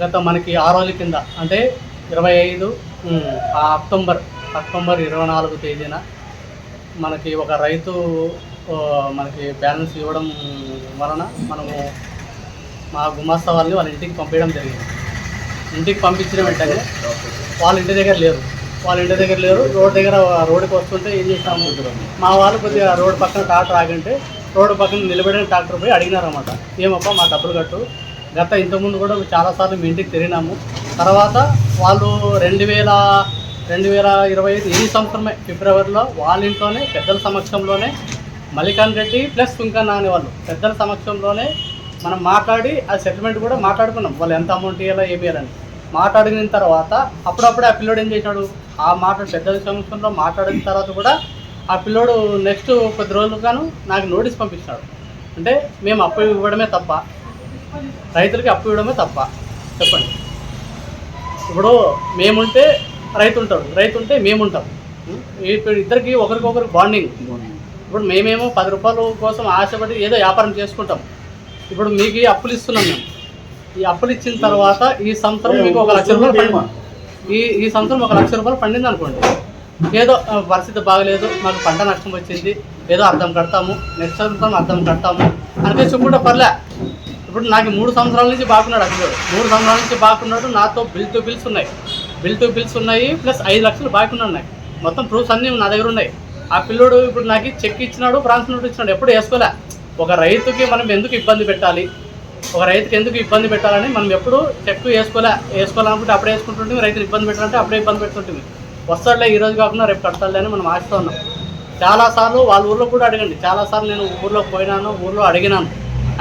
గత మనకి ఆ రోజుల కింద అంటే ఇరవై ఐదు అక్టోబర్ అక్టోబర్ ఇరవై నాలుగు తేదీన మనకి ఒక రైతు మనకి బ్యాలెన్స్ ఇవ్వడం వలన మనము మా గుమాస్తా వాళ్ళని వాళ్ళ ఇంటికి పంపించడం జరిగింది. ఇంటికి పంపించిన వెంటనే వాళ్ళ ఇంటి దగ్గర లేరు. వాళ్ళ ఇంటి దగ్గర లేరు. రోడ్ దగ్గర రోడ్డుకి వస్తుంటే ఏం చేసాము మా వాళ్ళు కొద్దిగా రోడ్ పక్కన ట్రాక్టర్ ఆగింటే రోడ్డు పక్కన నిలబడిన ట్రాక్టర్ పోయి అడిగినారన్నమాట. ఏమప్పా మా డబ్బులు కట్టు? గత ఇంతకుముందు కూడా చాలాసార్లు మీ ఇంటికి తిరిగినాము. తర్వాత వాళ్ళు రెండు వేల రెండు వేల ఇరవై ఐదు ఈ సంవత్సరమే ఫిబ్రవరిలో వాళ్ళ ఇంట్లోనే పెద్దల సమక్షంలోనే మల్లికాన్ రెడ్డి ప్లస్ ఇంకా నాని వాళ్ళు పెద్దల సమక్షంలోనే మనం మాట్లాడి ఆ సెటిల్మెంట్ కూడా మాట్లాడుకున్నాం. వాళ్ళు ఎంత అమౌంట్ ఇవ్వాలో ఏమి ఇవ్వాలని మాట్లాడిన తర్వాత అప్పుడప్పుడే ఆ పిల్లోడు ఏం చేశాడు? ఆ మాట పెద్దల సమక్షంలో మాట్లాడిన తర్వాత కూడా ఆ పిల్లోడు నెక్స్ట్ కొద్ది రోజులు గాను నాకు నోటీస్ పంపించాడు అంటే మేము అప్పు ఇవ్వడమే తప్ప రైతులకి అప్పు ఇవ్వడమే తప్ప. చెప్పండి. ఇప్పుడు మేముంటే రైతు ఉంటాడు రైతు ఉంటే మేముంటాం? ఇప్పుడు ఇద్దరికి ఒకరికొకరు బాండింగ్. ఇప్పుడు మేమేమో పది రూపాయల కోసం ఆశపడి ఏదో వ్యాపారం చేసుకుంటాం. ఇప్పుడు మీకు అప్పులు ఇస్తున్నాం మేము. ఈ అప్పులు ఇచ్చిన తర్వాత ఈ సంవత్సరం మీకు ఒక లక్ష రూపాయలు పండి ఈ ఈ సంవత్సరం ఒక లక్ష రూపాయలు పండింది అనుకోండి. ఏదో పరిస్థితి బాగలేదు. మాకు పంట నష్టం వచ్చింది. ఏదో అర్థం కడతాము. నెక్స్ట్ సంవత్సరం అర్థం కడతాము. అంటే చెప్పుకుంటే పర్లే. ఇప్పుడు నాకు మూడు సంవత్సరాల నుంచి బాగున్నాడు అభిజోడు. మూడు సంవత్సరాల నుంచి బాగున్నాడు నాతో బిల్ టు బిల్స్ ఉన్నాయి. బిల్ టు బిల్స్ ఉన్నాయి ప్లస్ ఐదు లక్షలు బాగున్నాయి మొత్తం ప్రూఫ్స్ అన్నీ నా దగ్గర ఉన్నాయి. ఆ పిల్లోడు ఇప్పుడు నాకు చెక్ ఇచ్చినాడు ఫ్రాన్స్ నోట్ ఇచ్చినాడు. ఎప్పుడు వేసుకోలే. ఒక రైతుకి మనం ఎందుకు ఇబ్బంది పెట్టాలి? ఒక రైతుకి ఎందుకు ఇబ్బంది పెట్టాలని మనం ఎప్పుడు చెక్ వేసుకోలే. వేసుకోవాలనుకుంటే అప్పుడే వేసుకుంటుంటే రైతులు ఇబ్బంది పెట్టాలంటే అప్పుడే ఇబ్బంది పెడుతుంటుంది వస్తాడులే ఈ రోజు కాకుండా రేపు కడతాడులే అని మనం ఆశతో ఉన్నాం. చాలాసార్లు వాళ్ళ ఊర్లో కూడా అడగండి. చాలాసార్లు నేను ఊర్లో పోయినాను ఊర్లో అడిగినాను.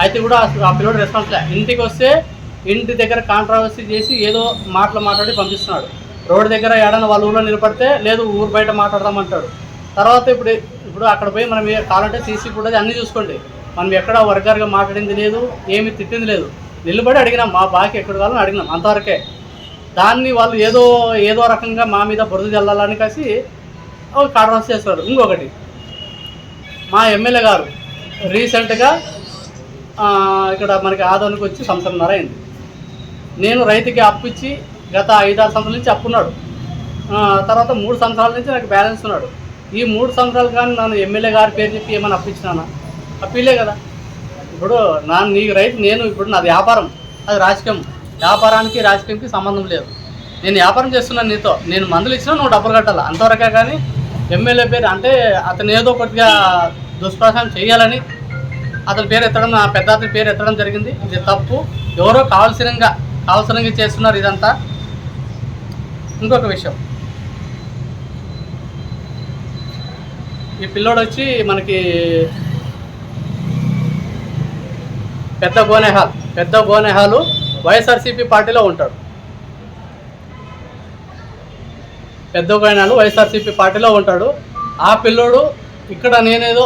అయితే కూడా ఆ పిల్లోడు రెస్పాన్స్ లే. ఇంటికి వస్తే ఇంటి దగ్గర కాంట్రవర్సీ చేసి ఏదో మాటలు మాట్లాడి పంపిస్తున్నాడు. రోడ్డు దగ్గర ఏడన్నా వాళ్ళ ఊర్లో నిలబడితే లేదు ఊరు బయట మాట్లాడదామంటాడు తర్వాత ఇప్పుడు ఇప్పుడు అక్కడ పోయి మనం కావాలంటే సీసీ ఫుటేజ్ అన్నీ చూసుకోండి. మనం ఎక్కడ వర్గర్గా మాట్లాడింది లేదు ఏమి తిట్టింది లేదు. నిలబడి అడిగినాం మా బాకి ఎక్కడ కావాలని అడిగినాం అంతవరకే. దాన్ని వాళ్ళు ఏదో ఏదో రకంగా మా మీద బురద చల్లాలని కలిసి కాంట్రవర్సీ చేస్తారు ఇంకొకటి మా ఎమ్మెల్యే గారు రీసెంట్గా ఇక్కడ మనకి ఆదోనికి వచ్చి సంవత్సరంన్నర అయింది. నేను రైతుకి అప్పు ఇచ్చి గత ఐదారు సంవత్సరాల నుంచి అప్పున్నాడు తర్వాత మూడు సంవత్సరాల నుంచి నాకు బ్యాలెన్స్ ఉన్నాడు. ఈ మూడు సంవత్సరాలు కానీ నన్ను ఎమ్మెల్యే గారి పేరు చెప్పి ఏమైనా అప్పించినానా అప్పిలే కదా. ఇప్పుడు నా నీకు రైతు నేను ఇప్పుడు నా వ్యాపారం అది రాజకీయం. వ్యాపారానికి రాజకీయంకి సంబంధం లేదు. నేను వ్యాపారం చేస్తున్నాను నీతో. నేను మందులు ఇచ్చినా నువ్వు డబ్బులు కట్టాలి? అంతవరకే కానీ ఎమ్మెల్యే పేరు అంటే అతను ఏదో ఒకటిగా దుష్ప్రచారం చేయాలని అతని పేరు ఎత్తడం పెద్ద అతని పేరు ఎత్తడం జరిగింది. ఇది తప్పు. ఎవరో కావాల్సినంగా కావాల్సినంగా చేస్తున్నారు ఇదంతా. ఇంకొక విషయం. ఈ పిల్లోడు వచ్చి మనకి పెద్ద గోనెహాల్ పెద్ద గోనేహాలు వైఎస్ఆర్సీపీ పార్టీలో ఉంటాడు. పెద్ద గోనెహాలు వైఎస్ఆర్సీపీ పార్టీలో ఉంటాడు. ఆ పిల్లోడు ఇక్కడ నేనేదో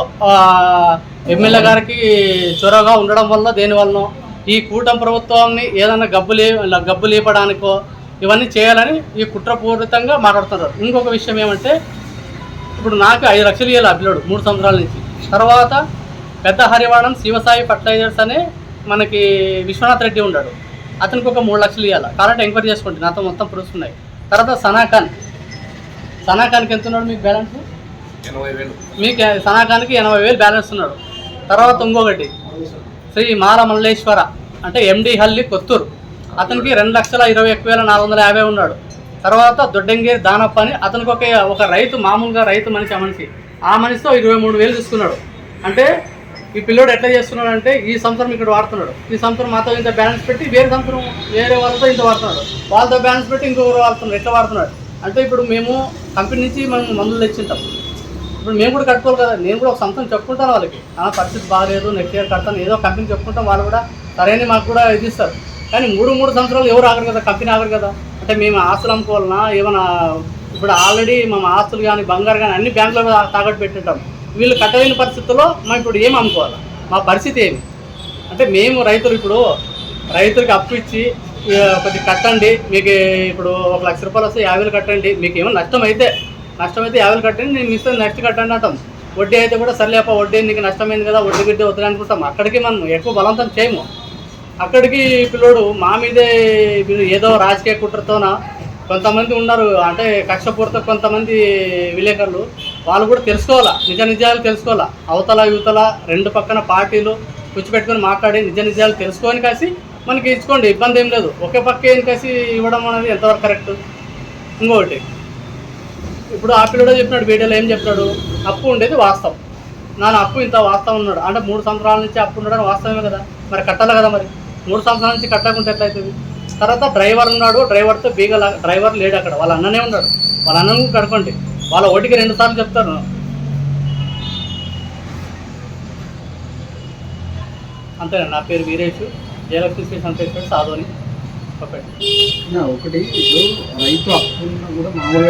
ఎమ్మెల్యే గారికి చొరవగా ఉండడం వల్ల దేని వలన? ఈ కూటమి ప్రభుత్వాన్ని ఏదైనా గబ్బు లే గబ్బు లేపడానికో ఇవన్నీ చేయాలని ఈ కుట్రపూరితంగా మాట్లాడుతున్నారు. ఇంకొక విషయం ఏమంటే ఇప్పుడు నాకు ఐదు లక్షలు ఇవ్వాలి పిల్లోడు మూడు సంవత్సరాల నుంచి. తర్వాత పెద్ద హరివాణం శివసాయి ఫర్టిలైజర్స్ అనే మనకి విశ్వనాథ్ రెడ్డి ఉన్నాడు. అతనికి ఒక మూడు లక్షలు ఇవ్వాలి కాబట్టి ఎంక్వైరీ చేసుకోండి నాతో మొత్తం ప్రూఫ్స్ ఉన్నాయి. తర్వాత సనాఖాన్. సనాఖాన్కి ఎంత ఉన్నాడు మీకు బ్యాలెన్స్? ఎనభై వేలు. మీకు సనాఖాన్కి ఎనభై వేలు బ్యాలెన్స్ ఉన్నాడు. తర్వాత ఇంకొకటి. శ్రీ మాల మల్లేశ్వర అంటే ఎండి హల్లి కొత్తూరు. అతనికి రెండు లక్షల ఇరవై ఒక్క వేల నాలుగు వందల యాభై ఉన్నాడు. తర్వాత దొడ్డంగేరి దానప్ప అని అతనికి ఒక ఒక రైతు మామూలుగా రైతు మనిషి ఆ మనిషి. ఆ మనిషితో ఇరవై మూడు వేలు తీసుకున్నాడు. అంటే ఈ పిల్లోడు ఎట్లా చేస్తున్నాడు అంటే ఈ సంవత్సరం ఇక్కడ వాడుతున్నాడు. ఈ సంవత్సరం మాతో ఇంత బ్యాలెన్స్ పెట్టి వేరే సంవత్సరం వేరే వాళ్ళతో ఇంత వాడుతున్నాడు. వాళ్ళతో బ్యాలెన్స్ పెట్టి ఇంకొకరు వాడుతున్నాడు. ఎట్లా వాడుతున్నాడు? అంటే ఇప్పుడు మేము కంపెనీ నుంచి మనం మందులు తెచ్చింటాం ఇప్పుడు మేము కూడా కట్టుకోవాలి కదా నేను కూడా ఒక సంవత్సరం చెప్పుకుంటాను వాళ్ళకి. ఆ పరిస్థితి బాగాలేదు నెక్స్ట్ ఇయర్ కడతాను ఏదో కంపెనీ చెప్పుకుంటాం వాళ్ళు కూడా సరైన మాకు కూడా ఇది ఇస్తారు. కానీ మూడు మూడు సంవత్సరాలు ఎవరు ఆగరు కదా కంపెనీ ఆగరు కదా. అంటే మేము ఆస్తులు అమ్ముకోవాలన్నా ఏమైనా ఇప్పుడు ఆల్రెడీ మా ఆస్తులు కానీ బంగారు కానీ అన్ని బ్యాంకులో తాకట్టు పెట్టింటాం. వీళ్ళు కట్టలేని పరిస్థితుల్లో మా ఇప్పుడు ఏం అమ్ముకోవాలి? మా పరిస్థితి ఏమి? అంటే మేము రైతులు ఇప్పుడు రైతులకి అప్పు ఇచ్చి కొద్దిగా కట్టండి మీకు ఇప్పుడు ఒక లక్ష రూపాయలు వస్తే యాభై కట్టండి మీకు ఏమైనా నష్టం అయితే నష్టం అయితే యాభై కట్టండి నేను మిస్ నెక్స్ట్ కట్టండి అంటాం. వడ్డీ అయితే కూడా సర్లేప వడ్డీ నీకు నష్టమైంది కదా వడ్డీ గిడ్డి వద్దు అనుకుంటాం అక్కడికి మనం ఎక్కువ బలవంతం చేయము. అక్కడికి పిల్లోడు మా మీదే ఏదో రాజకీయ కుట్రతోన కొంతమంది ఉన్నారు అంటే కక్షపూరిత కొంతమంది విలేకరులు వాళ్ళు కూడా తెలుసుకోవాలా నిజ నిజాలు తెలుసుకోవాలా. అవతల యువతల రెండు పక్కన పార్టీలు కూర్చోపెట్టుకొని మాట్లాడి నిజ నిజాలు తెలుసుకొని కాసి మనకి ఇచ్చుకోండి ఇబ్బంది ఏం లేదు. ఒకే పక్క ఏం కాసి ఇవ్వడం అనేది ఎంతవరకు కరెక్ట్? ఇంకొకటి ఇప్పుడు ఆ పిల్లడో చెప్పినాడు వీడియోలో ఏం చెప్పినాడు? అప్పు ఉండేది వాస్తవం. నాన్న అప్పు ఇంత వాస్తవం ఉన్నాడు. అంటే మూడు సంవత్సరాల నుంచి అప్పు ఉండడం వాస్తవమే కదా? మరి కట్టాలి కదా మరి? మూడు సంవత్సరాల నుంచి కట్టకుంటే ఎట్లయితుంది తర్వాత డ్రైవర్ ఉన్నాడు డ్రైవర్తో బీగల డ్రైవర్ లేడు అక్కడ. వాళ్ళ అన్ననే ఉన్నాడు. వాళ్ళ అన్నం కడుకోండి వాళ్ళ ఒకటికి రెండు సార్లు చెప్తారు అంతేనా? నా పేరు వీరేష్. జయలక్ష్మి శ్రీ సంతేశ్వర సాధోని. ఒకటి ఇప్పుడు రైతు అప్పు కూడా మామూలుగా